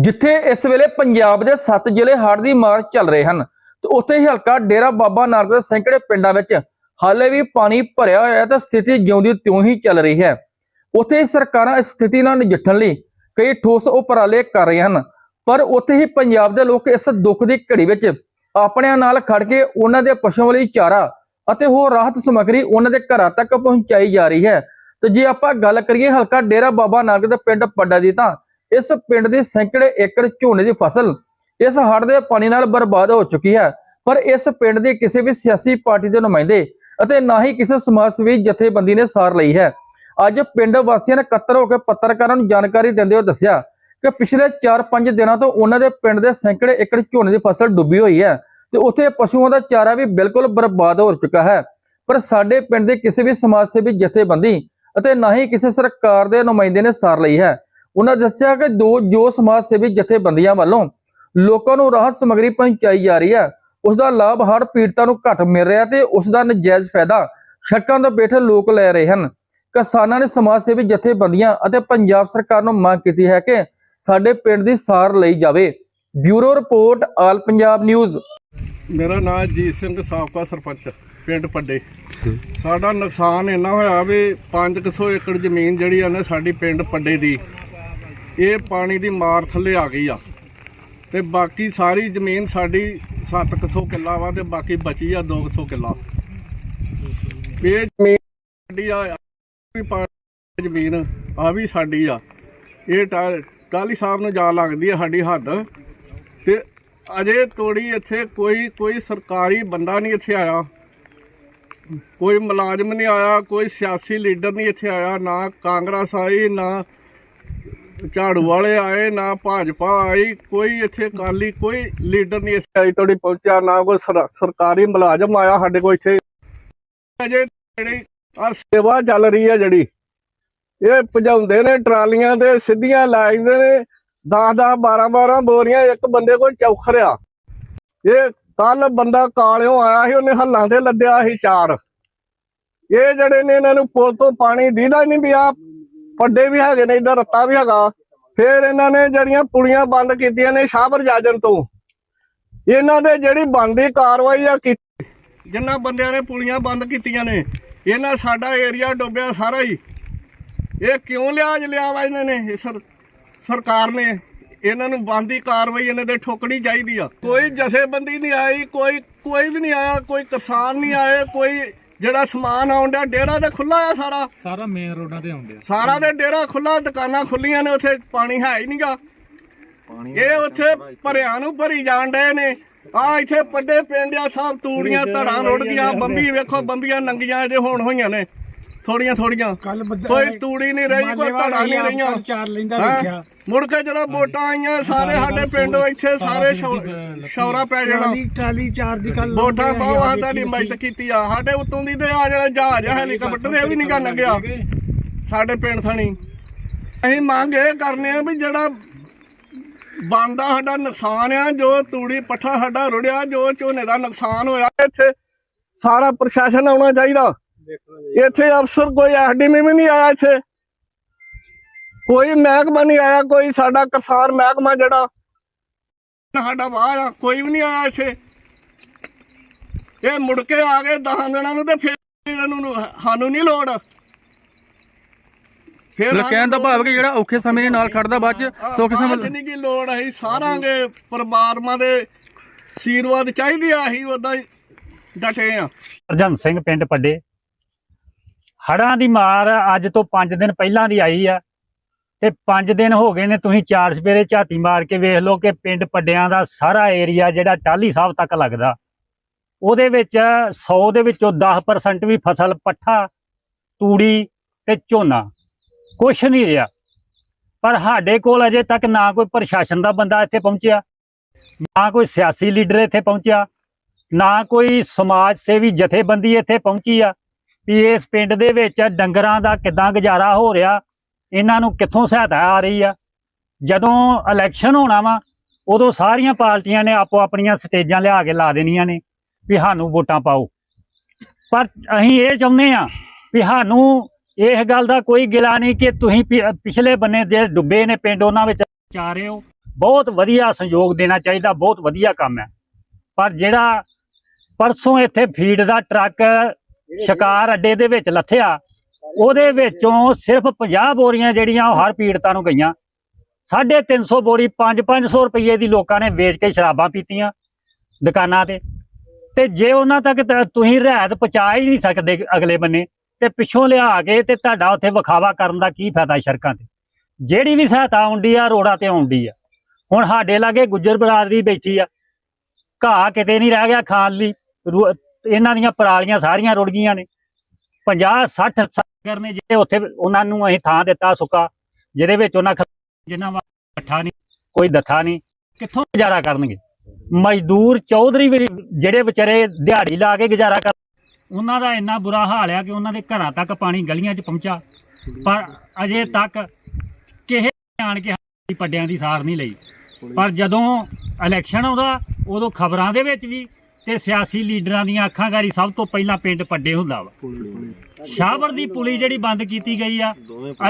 ਜਿੱਥੇ ਇਸ ਵੇਲੇ ਪੰਜਾਬ ਦੇ 7 ਜ਼ਿਲ੍ਹੇ ਹੜ੍ਹ ਦੀ ਮਾਰ ਚੱਲ ਰਹੇ ਹਨ ਤੇ ਉੱਥੇ ਹੀ ਹਲਕਾ ਡੇਰਾ ਬਾਬਾ ਨਾਨਕ ਦੇ ਸੈਂਕੜੇ ਪਿੰਡਾਂ ਵਿੱਚ ਹਾਲੇ ਵੀ ਪਾਣੀ ਭਰਿਆ ਹੋਇਆ ਹੈ ਤੇ ਸਥਿਤੀ ਜਿਉਂਦੀ ਤਿਉਂ ਹੀ ਚੱਲ ਰਹੀ ਹੈ। ਉੱਥੇ ਹੀ ਸਰਕਾਰਾਂ ਇਸ ਸਥਿਤੀ ਨਾਲ ਨਜਿੱਠਣ ਲਈ ਕਈ ਠੋਸ ਉਪਰਾਲੇ ਕਰ ਰਹੀਆਂ ਹਨ, ਪਰ ਉੱਥੇ ਹੀ ਪੰਜਾਬ ਦੇ ਲੋਕ ਇਸ ਦੁੱਖ ਦੀ ਘੜੀ ਵਿੱਚ ਆਪਣਿਆਂ ਨਾਲ ਖੜ ਕੇ ਉਹਨਾਂ ਦੇ ਪਸ਼ੂਆਂ ਲਈ ਚਾਰਾ ਅਤੇ ਹੋਰ ਰਾਹਤ ਸਮੱਗਰੀ ਉਹਨਾਂ ਦੇ ਘਰਾਂ ਤੱਕ ਪਹੁੰਚਾਈ ਜਾ ਰਹੀ ਹੈ। ਤੇ ਜੇ ਆਪਾਂ ਗੱਲ ਕਰੀਏ ਹਲਕਾ ਡੇਰਾ ਬਾਬਾ ਨਾਨਕ ਦੇ ਪਿੰਡ ਪੱਡਾ ਦੀ ਤਾਂ ਇਸ ਪਿੰਡ ਦੀ ਸੈਂਕੜੇ ਏਕੜ ਝੋਨੇ ਦੀ ਫਸਲ ਇਸ ਹੜ੍ਹ ਦੇ ਪਾਣੀ ਨਾਲ ਬਰਬਾਦ ਹੋ ਚੁੱਕੀ ਹੈ। ਪਰ ਇਸ ਪਿੰਡ ਦੇ ਕਿਸੇ ਵੀ ਸਿਆਸੀ ਪਾਰਟੀ ਦੇ ਨੁਮਾਇੰਦੇ ਅਤੇ ਨਾ ਹੀ ਕਿਸੇ ਸਮਾਜ ਸੇਵੀ ਜਥੇਬੰਦੀ ਨੇ ਸਾਰ ਲਈ ਹੈ। ਅੱਜ ਪਿੰਡ ਵਾਸੀਆਂ ਨੇ ਇਕੱਤਰ ਹੋ ਕੇ ਪੱਤਰਕਾਰਾਂ ਨੂੰ ਜਾਣਕਾਰੀ ਦਿੰਦੇ ਹੋਏ ਦੱਸਿਆ ਕਿ ਪਿਛਲੇ 4-5 ਦਿਨਾਂ ਤੋਂ ਉਹਨਾਂ ਦੇ ਪਿੰਡ ਦੇ ਸੈਂਕੜੇ ਏਕੜ ਝੋਨੇ ਦੀ ਫਸਲ ਡੁੱਬੀ ਹੋਈ ਹੈ ਤੇ ਉੱਥੇ ਪਸ਼ੂਆਂ ਦਾ ਚਾਰਾ ਵੀ ਬਿਲਕੁਲ ਬਰਬਾਦ ਹੋ ਚੁੱਕਾ ਹੈ। ਪਰ ਸਾਡੇ ਪਿੰਡ ਦੇ ਕਿਸੇ ਵੀ ਸਮਾਜ ਸੇਵੀ ਜਥੇਬੰਦੀ ਅਤੇ ਨਾ ਹੀ ਕਿਸੇ ਸਰਕਾਰ ਦੇ ਨੁਮਾਇੰਦੇ ਨੇ ਸਾਰ ਲਈ ਹੈ। ਉਹਨਾਂ ਦੱਸਿਆ ਕਿ ਦੋ ਜੋ ਸਮਾਜ ਸੇਵੀ ਜਥੇਬੰਦੀਆਂ ਵੱਲੋਂ ਲੋਕਾਂ ਨੂੰ ਰਾਹਤ ਸਮੱਗਰੀ ਪਹੁੰਚਾਈ ਜਾ ਰਹੀ ਹੈ ਉਸ ਦਾ ਲਾਭ ਹੜ੍ਹ ਪੀੜਤਾਂ ਨੂੰ ਘੱਟ ਮਿਲ ਰਿਹਾ ਤੇ ਉਸ ਦਾ ਨਜਾਇਜ਼ ਫਾਇਦਾ ਸ਼ੱਕਾਂ ਤੋਂ ਬੈਠੇ ਲੋਕ ਲੈ ਰਹੇ ਹਨ। ਕਿਸਾਨਾਂ ਨੇ ਸਮਾਜ ਸੇਵੀ ਜਥੇਬੰਦੀਆਂ ਅਤੇ ਪੰਜਾਬ ਸਰਕਾਰ ਨੂੰ ਮੰਗ ਕੀਤੀ ਹੈ ਕਿ ਸਾਡੇ ਪਿੰਡ ਦੀ ਸਾਰ ਲਈ ਜਾਵੇ। Bureau report, all Punjab news. ਮੇਰਾ ਨਾਮ ਜੀਤ ਸਿੰਘ, ਸਾਬਕਾ ਸਰਪੰਚ, ਪਿੰਡ ਪੱਡੇ। ਸਾਡਾ ਨੁਕਸਾਨ ਇੰਨਾ ਹੋਇਆ ਵੀ 500 ਏਕੜ ਜ਼ਮੀਨ ਜਿਹੜੀ ਆ ਨਾ ਸਾਡੀ ਪਿੰਡ ਪੱਡੇ ਦੀ ਇਹ ਪਾਣੀ ਦੀ ਮਾਰ ਥੱਲੇ ਆ ਗਈ ਆ। ਤੇ ਬਾਕੀ ਸਾਰੀ ਜ਼ਮੀਨ ਸਾਡੀ 700 ਕਿੱਲਾ ਵਾ ਤੇ ਬਾਕੀ ਬਚੀ ਆ 200 ਕਿੱਲਾ। ਇਹ ਜ਼ਮੀਨ ਸਾਡੀ ਆ ਵੀ ਪਾਣੀ ਜ਼ਮੀਨ, ਆ ਵੀ ਸਾਡੀ ਆ। ਇਹ ਟਾ- ਟਾਹਲੀ ਸਾਹਿਬ ਨੂੰ ਜਾ ਲੱਗਦੀ ਆ ਸਾਡੀ ਹੱਦ। ਤੇ ਅਜੇ ਤੋੜੀ ਇੱਥੇ ਕੋਈ ਕੋਈ ਸਰਕਾਰੀ ਬੰਦਾ ਨਹੀਂ ਇੱਥੇ ਆਇਆ। ਕੋਈ ਮੁਲਾਜ਼ਮ ਨਹੀਂ ਆਇਆ, ਕੋਈ ਸਿਆਸੀ ਲੀਡਰ ਨਹੀਂ ਇੱਥੇ ਆਇਆ, ਨਾ ਕਾਂਗਰਸ ਆਈ, ਨਾ ਝਾੜੂ ਵਾਲੇ ਆਏ, ਨਾ ਭਾਜਪਾ ਆਈ, ਕੋਈ ਇੱਥੇ ਕਾਲੀ ਕੋਈ ਲੀਡਰ ਨਹੀਂ ਇੱਥੇ ਆਈ ਤੋੜੀ ਪਹੁੰਚਿਆ, ਨਾ ਕੋਈ ਸਰਕਾਰੀ ਮੁਲਾਜ਼ਮ ਆਇਆ ਸਾਡੇ ਕੋਲ ਇੱਥੇ। ਅਜੇ ਜਿਹੜੀ ਆ ਸੇਵਾ ਚੱਲ ਰਹੀ ਹੈ ਜਿਹੜੀ, ਇਹ ਭਜਾਉਂਦੇ ਨੇ ਟਰਾਲੀਆਂ ਤੇ, ਸਿੱਧੀਆਂ ਲਾਈ ਜਾਂਦੇ ਨੇ 10 10 12 12 ਬੋਰੀਆਂ, ਇੱਕ ਬੰਦੇ ਕੋਲ ਚੌਖਰਿਆ ਇਹ ਕੱਲ ਬੰਦਾ ਕਾਲਿਓ ਆਇਆ ਸੀ, ਉਹਨੇ ਹੱਲਾਂ ਤੇ ਲੱਦਿਆ ਸੀ ਚਾਰ। ਇਹ ਜਿਹੜੇ ਨੇ ਇਹਨਾਂ ਨੂੰ ਪੁਲ ਤੋਂ ਪਾਣੀ ਦੀਦਾ ਨਹੀਂ ਵੀ ਆ ਪੱਡੇ ਵੀ ਹੈਗੇ ਨੇ, ਇਧਰ ਰੱਤਾ ਵੀ ਹੈਗਾ। ਫਿਰ ਇਹਨਾਂ ਨੇ ਜਿਹੜੀਆਂ ਪੁਲੀਆਂ ਬੰਦ ਕੀਤੀਆਂ ਨੇ ਸ਼ਾਹਬਰ ਜਾਜਨ ਤੋਂ। ਇਹਨਾਂ ਦੇ ਜਿਹੜੀ ਬਣਦੀ ਕਾਰਵਾਈ ਆ ਕੀਤੀ ਜਿੰਨਾ ਬੰਦਿਆਂ ਨੇ ਪੁਲੀਆਂ ਬੰਦ ਕੀਤੀਆਂ ਨੇ, ਇਹਨਾਂ ਸਾਡਾ ਏਰੀਆ ਡੁੱਬਿਆ ਸਾਰਾ ਹੀ। ਇਹ ਕਿਉਂ ਲਿਆਜ ਲਿਆ ਵਾ ਇਹਨਾਂ ਨੇ? ਇਹ ਸਰ ਸਰਕਾਰ ਨੇ ਇਹਨਾਂ ਨੂੰ ਬੰਦੀ ਕਾਰਵਾਈ ਇਹਨਾਂ ਦੇ ਠੋਕਣੀ ਚਾਹੀਦੀ ਆ। ਕੋਈ ਜਥੇਬੰਦੀ ਨਹੀਂ ਆਈ, ਕੋਈ ਕੋਈ ਵੀ ਨਹੀਂ ਆਇਆ, ਕੋਈ ਕਿਸਾਨ ਨਹੀਂ ਆਏ, ਕੋਈ ਜਿਹੜਾ ਸਮਾਨ ਆਉਂਦਾ ਡੇਰਾ ਤੇ ਖੁੱਲਾ ਆ ਸਾਰਾ। ਸਾਰਾ ਮੇਨ ਰੋਡਾਂ ਤੇ ਆਉਂਦੇ ਆ ਸਾਰਾ ਤੇ ਡੇਰਾ ਖੁੱਲਾ ਦੁਕਾਨਾਂ ਖੁੱਲੀਆਂ ਨੇ ਉੱਥੇ ਪਾਣੀ ਹੈ ਹੀ ਨਹੀਂਗਾ ਇਹ ਉੱਥੇ ਭਰਿਆਂ ਨੂੰ ਭਰੀ ਜਾਣ ਡਏ ਨੇ। ਆ ਇੱਥੇ ਪੱਡੇ ਪਿੰਡਿਆ ਸਭ ਤੂੜੀਆਂ ਧੜਾਂ ਰੁੜਦੀਆਂ ਬੰਬੀ ਵੇਖੋ ਬੰਬੀਆਂ ਨੰਗੀਆਂ ਜੇ ਹੁਣ ਹੋਈਆਂ ਨੇ। ਥੋੜੀਆਂ ਥੋੜੀਆਂ। ਕੱਲ ਕੋਈ ਤੂੜੀ ਨਹੀਂ ਰਹੀ ਕੋਈ ਧੜਾ ਨਹੀਂ ਰਹੀਆਂ। ਚਾਰ ਲੈਂਦਾ ਹੈਂ? ਵੇਖਿਆ। ਮੁੜ ਕੇ ਜਦੋਂ ਵੋਟਾਂ ਆਈਆਂ ਸਾਰੇ ਸਾਡੇ ਪਿੰਡ ਇੱਥੇ ਸਾਰੇ ਸ਼ੌਰਾ ਪੈ ਜਾਣਾ। ਟਰਾਲੀ ਚਾਰ ਦੀ ਕੱਲ ਵੋਟਾਂ ਪਾਓ ਆ ਤੁਹਾਡੀ ਮਦਦ ਕੀਤੀ ਆ। ਸਾਡੇ ਉੱਤੋਂ ਦੀ ਤੇ ਆ ਜਿਹੜਾ ਜਹਾਜ਼ ਹੈਲੀਕਾਪਟਰ ਇਹ ਵੀ ਨਹੀਂ ਕਰਨ ਲੱਗਿਆ। ਸਾਡੇ ਪਿੰਡ ਥਣੀ। ਅਸੀਂ ਮੰਗ ਇਹ ਕਰਨੇ ਆ ਵੀ ਜਿਹੜਾ ਬੰਦਾ ਸਾਡਾ ਨੁਕਸਾਨ ਆ ਜੋ ਤੂੜੀ ਪੱਠਾ ਸਾਡਾ ਰੁੜਿਆ ਜੋ ਝੋਨੇ ਦਾ ਨੁਕਸਾਨ ਹੋਇਆ ਇੱਥੇ ਸਾਰਾ ਪ੍ਰਸ਼ਾਸਨ ਆਉਣਾ ਚਾਹੀਦਾ। ਇੱਥੇ ਅਫਸਰ ਕੋਈ ਐਸਡੀਐਮ ਵੀ ਨਹੀਂ ਆਇਆ ਇੱਥੇ। ਕੋਈ ਮਹਿਕਮਾ ਨਹੀਂ ਆਇਆ ਕੋਈ ਸਾਡਾ ਕਿਸਾਨ ਮਹਿਕਮਾ ਜਿਹੜਾ। ਸਾਡਾ ਆ ਕੋਈ ਵੀ ਨਹੀਂ ਆਇਆ ਇੱਥੇ। ਇਹ ਮੁੜ ਕੇ ਆ ਗਏ 10 ਦਿਨਾਂ ਨੂੰ ਤੇ ਫਿਰ ਇਹਨਾਂ ਨੂੰ ਸਾਨੂੰ ਨਹੀਂ ਲੋੜ। ਫਿਰ ਕਹਿਣ ਦਾ ਭਾਵ ਕਿ ਜਿਹੜਾ ਔਖੇ ਸਮੇਂ ਦੇ ਨਾਲ ਖੜਦਾ ਬਾਅਦ ਚ ਸੌਖੇ ਸਮੇਂ ਨਹੀਂ ਕੀ ਲੋੜ ਅਸੀਂ ਸਾਰਾਂਗੇ ਪਰਮਾਤਮਾ ਦੇ ਆਸ਼ੀਰਵਾਦ ਚਾਹੀਦੀ ਆ ਅਸੀਂ ਉਦਾਂ ਹੀ ਡਟੇ ਆ। ਹਰਜਨ ਸਿੰਘ ਪਿੰਡ ਪੱਡੇ ਹੜਾਂ ਦੀ ਮਾਰ ਅੱਜ ਤੋਂ 5 ਦਿਨ ਪਹਿਲਾਂ ਦੀ ਆਈ ਆ। ਤੇ 5 ਦਿਨ ਹੋ ਗਏ ਨੇ ਤੁਸੀਂ ਚਾਰ ਸਵੇਰੇ ਝਾਤੀ ਮਾਰ ਕੇ ਵੇਖ ਲਓ ਕਿ ਪਿੰਡ ਪੱਡਿਆਂ ਦਾ ਸਾਰਾ ਏਰੀਆ ਜਿਹੜਾ ਟਾਹਲੀ ਸਾਹਿਬ ਤੱਕ ਲੱਗਦਾ। ਉਹਦੇ ਵਿੱਚ 100 ਦੇ ਵਿੱਚੋਂ 10% ਵੀ ਫਸਲ ਪੱਠਾ, ਤੂੜੀ ਤੇ ਝੋਨਾ। ਕੁਛ ਨਹੀਂ ਰਿਹਾ। ਪਰ ਸਾਡੇ ਕੋਲ ਅਜੇ ਤੱਕ ਨਾ ਕੋਈ ਪ੍ਰਸ਼ਾਸਨ ਦਾ ਬੰਦਾ ਇੱਥੇ ਪਹੁੰਚਿਆ, ਨਾ ਕੋਈ ਸਿਆਸੀ ਲੀਡਰ ਇੱਥੇ ਪਹੁੰਚਿਆ, ਨਾ ਕੋਈ ਸਮਾਜ ਸੇਵੀ ਜਥੇਬੰਦੀ ਇੱਥੇ ਪਹੁੰਚੀ ਆ। ਵੀ ਇਸ ਪਿੰਡ ਦੇ ਵਿੱਚ ਡੰਗਰਾਂ ਦਾ ਕਿਦਾਂ ਗੁਜ਼ਾਰਾ ਹੋ ਰਿਹਾ, ਇਹਨਾਂ ਨੂੰ ਕਿੱਥੋਂ ਸਹਾਇਤਾ ਆ ਰਹੀ ਆ? ਜਦੋਂ ਇਲੈਕਸ਼ਨ ਹੋਣਾ ਵਾ, ਉਦੋਂ ਸਾਰੀਆਂ ਪਾਰਟੀਆਂ ਨੇ ਆਪੋ ਆਪਣੀਆਂ ਸਟੇਜਾਂ ਲਿਆ ਕੇ ਲਾ ਦੇਣੀਆਂ ਨੇ ਵੀ ਸਾਨੂੰ ਵੋਟਾਂ ਪਾਓ। ਪਰ ਅਸੀਂ ਇਹ ਚਾਹੁੰਦੇ ਆ ਵੀ ਸਾਨੂੰ ਇਸ ਗੱਲ ਦਾ ਕੋਈ ਗਿਲਾ ਨਹੀਂ ਕਿ ਤੁਸੀਂ ਪਿ- ਪਿਛਲੇ ਬੰਨੇ ਦੇ ਡੁੱਬੇ ਨੇ ਪਿੰਡ, ਉਹਨਾਂ ਵਿੱਚ ਜਾ ਰਹੇ ਹੋ। ਬਹੁਤ ਵਧੀਆ ਸਹਿਯੋਗ ਦੇਣਾ ਚਾਹੀਦਾ, ਬਹੁਤ ਵਧੀਆ ਕੰਮ ਹੈ। ਪਰ ਜਿਹੜਾ ਪਰਸੋਂ ਇੱਥੇ ਫੀਡ ਦਾ ਟਰੱਕ ਸ਼ਿਕਾਰ ਅੱਡੇ ਦੇ ਵਿੱਚ ਲੱਥਿਆ। ਉਹਦੇ ਵਿੱਚੋਂ ਸਿਰਫ 50 ਬੋਰੀਆਂ ਜਿਹੜੀਆਂ ਉਹ ਹਰ ਪੀੜਤਾਂ ਨੂੰ ਗਈਆਂ। 350 ਬੋਰੀ 5-500 ਰੁਪਏ ਦੀ ਲੋਕਾਂ ਨੇ ਵੇਚ ਕੇ ਸ਼ਰਾਬਾਂ ਪੀਤੀਆਂ ਦੁਕਾਨਾਂ ਤੇ। ਤੇ ਜੇ ਉਹਨਾਂ ਤੱਕ ਤੁਸੀਂ ਰਹਿਤ ਪਹੁੰਚਾ ਹੀ ਨਹੀਂ ਸਕਦੇ ਅਗਲੇ ਬੰਨੇ ਤੇ ਪਿੱਛੋਂ ਲਿਆ ਕੇ ਤੇ ਤੁਹਾਡਾ ਉੱਥੇ ਵਿਖਾਵਾ ਕਰਨ ਦਾ ਕੀ ਫਾਇਦਾ ਸੜਕਾਂ ਤੇ? ਜਿਹੜੀ ਵੀ ਸਹਾਇਤਾ ਆਉਂਦੀ ਆ ਰੋਡਾਂ ਤੇ ਆਉਂਦੀ ਆ। ਹੁਣ ਸਾਡੇ ਲਾਗੇ ਗੁੱਜਰ ਬਰਾਦਰੀ ਬੈਠੀ ਆ। ਘਾਹ ਕਿਤੇ ਨਹੀਂ ਰਹਿ ਗਿਆ ਖਾਣ ਲਈ। ਇਹਨਾਂ ਦੀਆਂ ਪਰਾਲੀਆਂ ਸਾਰੀਆਂ ਰੁੜ ਗਈਆਂ ਨੇ। 50 60 ਸਾਗਰ ਨੇ ਜਿਹੜੇ ਉੱਥੇ ਉਹਨਾਂ ਨੂੰ ਅਸੀਂ ਥਾਂ ਦਿੱਤਾ ਸੁੱਕਾ, ਜਿਹਦੇ ਵਿੱਚ ਉਹਨਾਂ ਖ- ਜਿਨ੍ਹਾਂ ਵਾ ਇਕੱਠਾ ਨਹੀਂ, ਕੋਈ ਦੱਥਾ ਨਹੀਂ, ਕਿੱਥੋਂ ਗੁਜ਼ਾਰਾ ਕਰਨਗੇ? ਮਜ਼ਦੂਰ ਚੌਧਰੀ ਵੀ ਜਿਹੜੇ ਵਿਚਾਰੇ ਦਿਹਾੜੀ ਲਾ ਕੇ ਗੁਜ਼ਾਰਾ ਕਰ ਉਹਨਾਂ ਦਾ ਇੰਨਾ ਬੁਰਾ ਹਾਲ ਆ ਕਿ ਉਹਨਾਂ ਦੇ ਘਰਾਂ ਤੱਕ ਪਾਣੀ ਗਲੀਆਂ 'ਚ ਪਹੁੰਚਾ। ਪਰ ਅਜੇ ਤੱਕ ਕਿਸੇ ਆਣ ਕੇ ਸਾਡੀ ਪੱਡਿਆਂ ਦੀ ਸਾਰ ਨਹੀਂ ਲਈ। ਪਰ ਜਦੋਂ ਇਲੈਕਸ਼ਨ ਆਉਂਦਾ, ਉਦੋਂ ਖਬਰਾਂ ਦੇ ਵਿੱਚ ਵੀ ਤੇ ਸਿਆਸੀ ਲੀਡਰਾਂ ਦੀਆਂ ਅੱਖਾਂਗਾਰੀ ਸਭ ਤੋਂ ਪਹਿਲਾਂ ਪਿੰਡ ਪੱਡੇ ਹੁੰਦਾ ਵਾ। ਸ਼ਾਹਵਰ ਦੀ ਪੁਲੀ ਜਿਹੜੀ ਬੰਦ ਕੀਤੀ ਗਈ ਆ,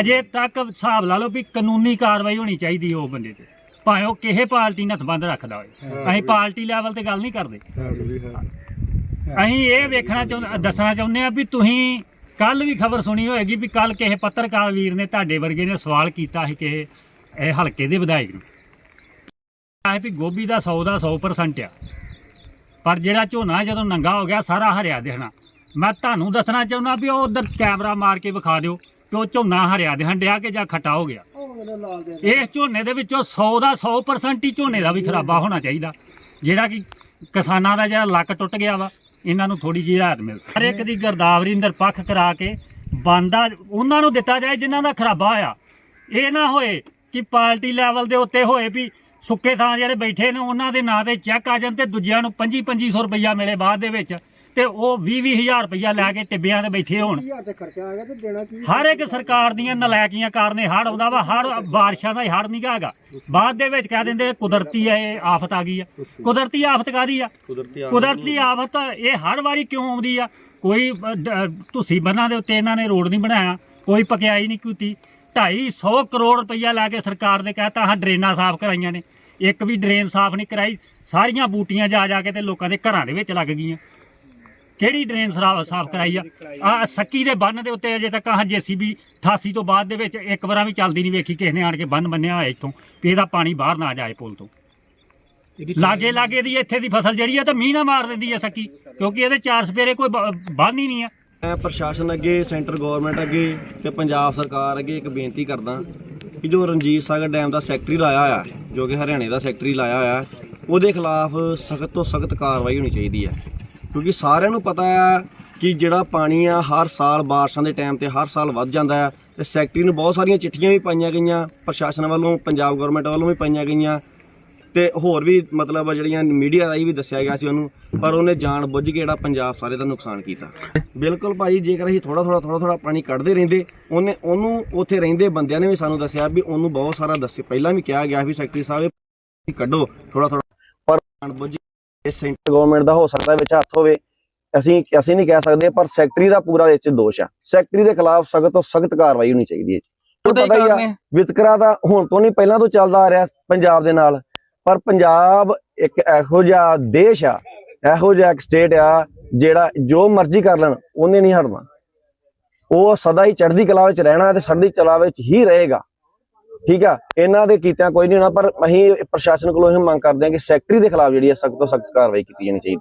ਅਜੇ ਤੱਕ ਹਿਸਾਬ ਲਾ ਲਓ ਵੀ ਕਾਨੂੰਨੀ ਕਾਰਵਾਈ ਹੋਣੀ ਚਾਹੀਦੀ ਉਹ ਬੰਦੇ ਤੇ। ਭਾਵੇਂ ਉਹ ਕਿਸੇ ਪਾਰਟੀ ਨਾਲ ਸੰਬੰਧ ਰੱਖਦਾ ਹੋਵੇ। ਅਸੀਂ ਪਾਰਟੀ ਲੈਵਲ ਤੇ ਗੱਲ ਨਹੀਂ ਕਰਦੇ। ਅਸੀਂ ਇਹ ਵੇਖਣਾ ਚਾਹੁੰਦੇ, ਦੱਸਣਾ ਚਾਹੁੰਦੇ ਆ ਵੀ ਤੁਸੀਂ ਕੱਲ ਵੀ ਖਬਰ ਸੁਣੀ ਹੋਏਗੀ ਵੀ ਕੱਲ ਕਿਸੇ ਪੱਤਰਕਾਰ ਵੀਰ ਨੇ ਤੁਹਾਡੇ ਵਰਗੇ ਨੇ ਸਵਾਲ ਕੀਤਾ ਸੀ ਕਿਸੇ, ਇਹ ਹਲਕੇ ਦੇ ਵਿਧਾਇਕ ਨੂੰ। ਆਏ ਵੀ ਗੋਭੀ ਦਾ 100 ਦਾ 100% ਆ। ਪਰ ਜਿਹੜਾ ਝੋਨਾ ਜਦੋਂ ਨੰਗਾ ਹੋ ਗਿਆ ਸਾਰਾ ਹਰਿਆ ਦਿਖਣਾ। ਮੈਂ ਤੁਹਾਨੂੰ ਦੱਸਣਾ ਚਾਹੁੰਦਾ ਵੀ ਉਹ ਉਧਰ ਕੈਮਰਾ ਮਾਰ ਕੇ ਵਿਖਾ ਦਿਓ ਕਿ ਉਹ ਝੋਨਾ ਹਰਿਆ ਦਿਖਣ ਡਿਆ ਕਿ ਜਾਂ ਖੱਟਾ ਹੋ ਗਿਆ। ਇਸ ਝੋਨੇ ਦੇ ਵਿੱਚੋਂ 100 ਦਾ 100% ਹੀ ਝੋਨੇ ਦਾ ਵੀ ਖਰਾਬਾ ਹੋਣਾ ਚਾਹੀਦਾ। ਜਿਹੜਾ ਕਿ ਕਿਸਾਨਾਂ ਦਾ ਜਿਹੜਾ ਲੱਕ ਟੁੱਟ ਗਿਆ ਵਾ ਇਹਨਾਂ ਨੂੰ ਥੋੜੀ ਜਿਹੀ ਰਾਹਤ ਮਿਲ ਹਰ ਇੱਕ ਦੀ ਗਰਦਾਵਰੀ ਨਿਰਪੱਖ ਕਰਾ ਕੇ ਬੰਦਾ ਉਹਨਾਂ ਨੂੰ ਦਿੱਤਾ ਜਾਏ ਜਿਨ੍ਹਾਂ ਦਾ ਖਰਾਬਾ ਹੋਇਆ। ਇਹ ਨਾ ਹੋਏ ਕਿ ਪਾਰਟੀ ਲੈਵਲ ਦੇ ਉੱਤੇ ਹੋਏ ਵੀ ਸੁੱਕੇ ਥਾਂ ਜਿਹੜੇ ਬੈਠੇ ਨੇ ਉਹਨਾਂ ਦੇ ਨਾਂ ਤੇ ਚੈੱਕ ਆ ਜਾਣ ਤੇ ਦੂਜਿਆਂ ਨੂੰ 25 2500 ਰੁਪਈਆ ਮਿਲੇ ਬਾਅਦ ਦੇ ਵਿੱਚ ਤੇ ਉਹ 20 20000 ਰੁਪਈਆ ਲੈ ਕੇ ਟਿੱਬਿਆਂ ਤੇ ਬੈਠੇ ਹੋਣ। ਹਰ ਇੱਕ ਸਰਕਾਰ ਦੀਆਂ ਨਲਾਇਕੀਆਂ ਕਾਰਨੇ ਹੜ ਆਉਂਦਾ ਵਾ ਹੜ ਬਾਰਿਸ਼ਾਂ ਦਾ ਹੜ ਨਹੀਂ ਹੈਗਾ। ਬਾਅਦ ਦੇ ਵਿੱਚ ਕਹਿ ਦਿੰਦੇ ਕੁਦਰਤੀ ਹੈ ਇਹ ਆਫਤ ਆ ਗਈ ਆ। ਕੁਦਰਤੀ ਆਫਤ ਕਾਦੀ ਆ? ਕੁਦਰਤੀ ਆਫਤ ਇਹ ਹਰ ਵਾਰੀ ਕਿਉਂ ਆਉਂਦੀ ਆ? ਕੋਈ ਤੁਸੀਂ ਬੰਨਾਂ ਦੇ ਉੱਤੇ ਇਹਨਾਂ ਨੇ ਰੋਡ ਨਹੀਂ ਬਣਾਇਆ ਕੋਈ ਪਕਿਆਈ ਨਹੀਂ ਕੀਤੀ। 250 ਕਰੋੜ ਰੁਪਈਆ ਲਾ ਕੇ ਸਰਕਾਰ ਨੇ ਕਹਿਤਾ ਹਾਂ ਡਰੇਨਾਂ ਸਾਫ਼ ਕਰਾਈਆਂ ਨੇ। ਇੱਕ ਵੀ ਡਰੇਨ ਸਾਫ਼ ਨਹੀਂ ਕਰਾਈ ਸਾਰੀਆਂ ਬੂਟੀਆਂ ਜਾ ਜਾ ਕੇ ਤੇ ਲੋਕਾਂ ਦੇ ਘਰਾਂ ਦੇ ਵਿੱਚ ਲੱਗ ਗਈਆਂ। ਕਿਹੜੀ ਡਰੇਨ ਸਾਫ਼ ਕਰਾਈ ਆ? ਆ ਸੱਕੀ ਦੇ ਬੰਨ ਦੇ ਉੱਤੇ ਅਜੇ ਤੱਕ ਆਹ ਜੀਸੀਬੀ 88 ਤੋਂ ਬਾਅਦ ਦੇ ਵਿੱਚ ਇੱਕ ਵਾਰਾਂ ਵੀ ਚੱਲਦੀ ਨਹੀਂ ਵੇਖੀ ਕਿਸੇ ਨੇ ਆਣ ਕੇ ਬੰਨ ਬੰਨਿਆ ਹੋਇਆ ਇੱਥੋਂ ਵੀ ਇਹਦਾ ਪਾਣੀ ਬਾਹਰ ਨਾ ਜਾਏ ਪੁਲ ਤੋਂ। ਲਾਗੇ ਲਾਗੇ ਦੀ ਇੱਥੇ ਦੀ ਫਸਲ ਜਿਹੜੀ ਆ ਤਾਂ ਮੀਂਹ ਨਾ ਮਾਰ ਦਿੰਦੀ ਆ ਸੱਕੀ ਕਿਉਂਕਿ ਇਹਦੇ ਚਾਰ ਸਪੇਰੇ ਕੋਈ ਬ- ਬੰਨ੍ਹ ਹੀ ਨਹੀਂ ਆ। ਮੈਂ ਪ੍ਰਸ਼ਾਸਨ ਅੱਗੇ, ਸੈਂਟਰ ਗਵਰਨਮੈਂਟ ਅੱਗੇ ਤੇ ਪੰਜਾਬ ਸਰਕਾਰ ਅੱਗੇ ਇੱਕ ਬੇਨਤੀ ਕਰਦਾ ਕਿ ਜੋ ਰਣਜੀਤ ਸਾਗਰ ਡੈਮ ਦਾ ਸੈਕਟਰੀ ਲਾਇਆ ਹੋਇਆ, ਜੋ ਕਿ ਹਰਿਆਣੇ ਦਾ ਸੈਕਟਰੀ ਲਾਇਆ ਹੋਇਆ, ਉਹਦੇ ਖਿਲਾਫ ਸਖਤ ਤੋਂ ਸਖਤ ਕਾਰਵਾਈ ਹੋਣੀ ਚਾਹੀਦੀ ਹੈ। ਕਿਉਂਕਿ ਸਾਰਿਆਂ ਨੂੰ ਪਤਾ ਹੈ ਕਿ ਜਿਹੜਾ ਪਾਣੀ ਆ, ਹਰ ਸਾਲ ਬਾਰਿਸ਼ਾਂ ਦੇ ਟਾਈਮ ਤੇ ਹਰ ਸਾਲ ਵੱਧ ਜਾਂਦਾ ਹੈ ਤੇ ਸੈਕਟਰੀ ਨੂੰ ਬਹੁਤ ਸਾਰੀਆਂ ਚਿੱਠੀਆਂ ਵੀ ਪਾਈਆਂ ਗਈਆਂ, ਪ੍ਰਸ਼ਾਸਨ ਵੱਲੋਂ, ਪੰਜਾਬ ਗਵਰਨਮੈਂਟ ਵੱਲੋਂ ਵੀ ਪਾਈਆਂ ਗਈਆਂ। ਤੇ ਹੋਰ ਵੀ ਮਤਲਬ ਜਿਹੜੀਆਂ ਮੀਡੀਆ ਰਾਹੀਂ ਵੀ ਦੱਸਿਆ ਗਿਆ ਸੀ ਉਹਨੂੰ ਪਰ ਉਹਨੇ ਜਾਣ ਬੁੱਝ ਕੇ ਜਿਹੜਾ ਪੰਜਾਬ ਸਾਰੇ ਦਾ ਨੁਕਸਾਨ ਕੀਤਾ। ਬਿਲਕੁਲ ਭਾਈ ਜੇਕਰ ਅਸੀਂ ਥੋੜਾ ਥੋੜਾ ਥੋੜਾ ਥੋੜਾ ਪਾਣੀ ਕੱਢਦੇ ਰਹਿੰਦੇ ਉਹਨੇ ਉਹਨੂੰ ਉੱਥੇ ਰਹਿੰਦੇ ਬੰਦਿਆਂ ਨੇ ਵੀ ਸਾਨੂੰ ਦੱਸਿਆ ਵੀ ਉਹਨੂੰ ਬਹੁਤ ਸਾਰਾ ਦੱਸੇ ਪਹਿਲਾਂ ਵੀ ਕਿਹਾ ਗਿਆ ਵੀ ਸੈਕਟਰੀ ਸਾਹਿਬ ਇਹ ਕੱਢੋ ਥੋੜਾ ਥੋੜਾ ਪਰ ਜਾਣਬੁੱਝ ਕੇ ਸੈਂਟਰ ਗਵਰਨਮੈਂਟ ਦਾ ਹੋ ਸਕਦਾ ਵਿੱਚ ਹੱਥ ਹੋਵੇ। ਅਸੀਂ ਅਸੀਂ ਨਹੀਂ ਕਹਿ ਸਕਦੇ ਪਰ ਸੈਕਟਰੀ ਦਾ ਪੂਰਾ ਵਿੱਚ ਦੋਸ਼ ਆ। ਸੈਕਟਰੀ ਦੇ ਖਿਲਾਫ ਸਖਤ ਤੋਂ ਸਖਤ ਕਾਰਵਾਈ ਹੋਣੀ ਚਾਹੀਦੀ ਹੈ ਪਤਾ ਹੀ ਆ ਵਿਤਕਰਾ ਤਾਂ ਹੁਣ ਤੋਂ ਨਹੀਂ ਪਹਿਲਾਂ ਤੋਂ ਚੱਲਦਾ ਆ ਰਿਹਾ ਪੰਜਾਬ ਦੇ ਨਾਲ। ਪਰ ਪੰਜਾਬ ਇੱਕ ਇਹੋ ਜਿਹਾ ਦੇਸ਼ ਆ, ਇਹੋ ਜਿਹਾ ਇੱਕ ਸਟੇਟ ਆ ਜਿਹੜਾ ਜੋ ਮਰਜ਼ੀ ਕਰ ਲੈਣ, ਉਹਨੇ ਨਹੀਂ ਹਟਣਾ। ਉਹ ਸਦਾ ਹੀ ਚੜ੍ਹਦੀ ਕਲਾ ਵਿੱਚ ਰਹਿਣਾ ਤੇ ਸੜਦੀ ਕਲਾ ਵਿੱਚ ਹੀ ਰਹੇਗਾ। ਠੀਕ ਆ? ਇਹਨਾਂ ਦੇ ਕੀਤਿਆਂ ਕੋਈ ਨਹੀਂ ਹੋਣਾ, ਪਰ ਅਸੀਂ ਪ੍ਰਸ਼ਾਸਨ ਕੋਲੋਂ ਇਹ ਮੰਗ ਕਰਦੇ ਹਾਂ ਕਿ ਸੈਕਟਰੀ ਦੇ ਖਿਲਾਫ ਜਿਹੜੀ ਹੈ ਸਖਤ ਤੋਂ ਸਖਤ ਕਾਰਵਾਈ ਕੀਤੀ ਜਾਣੀ ਚਾਹੀਦੀ।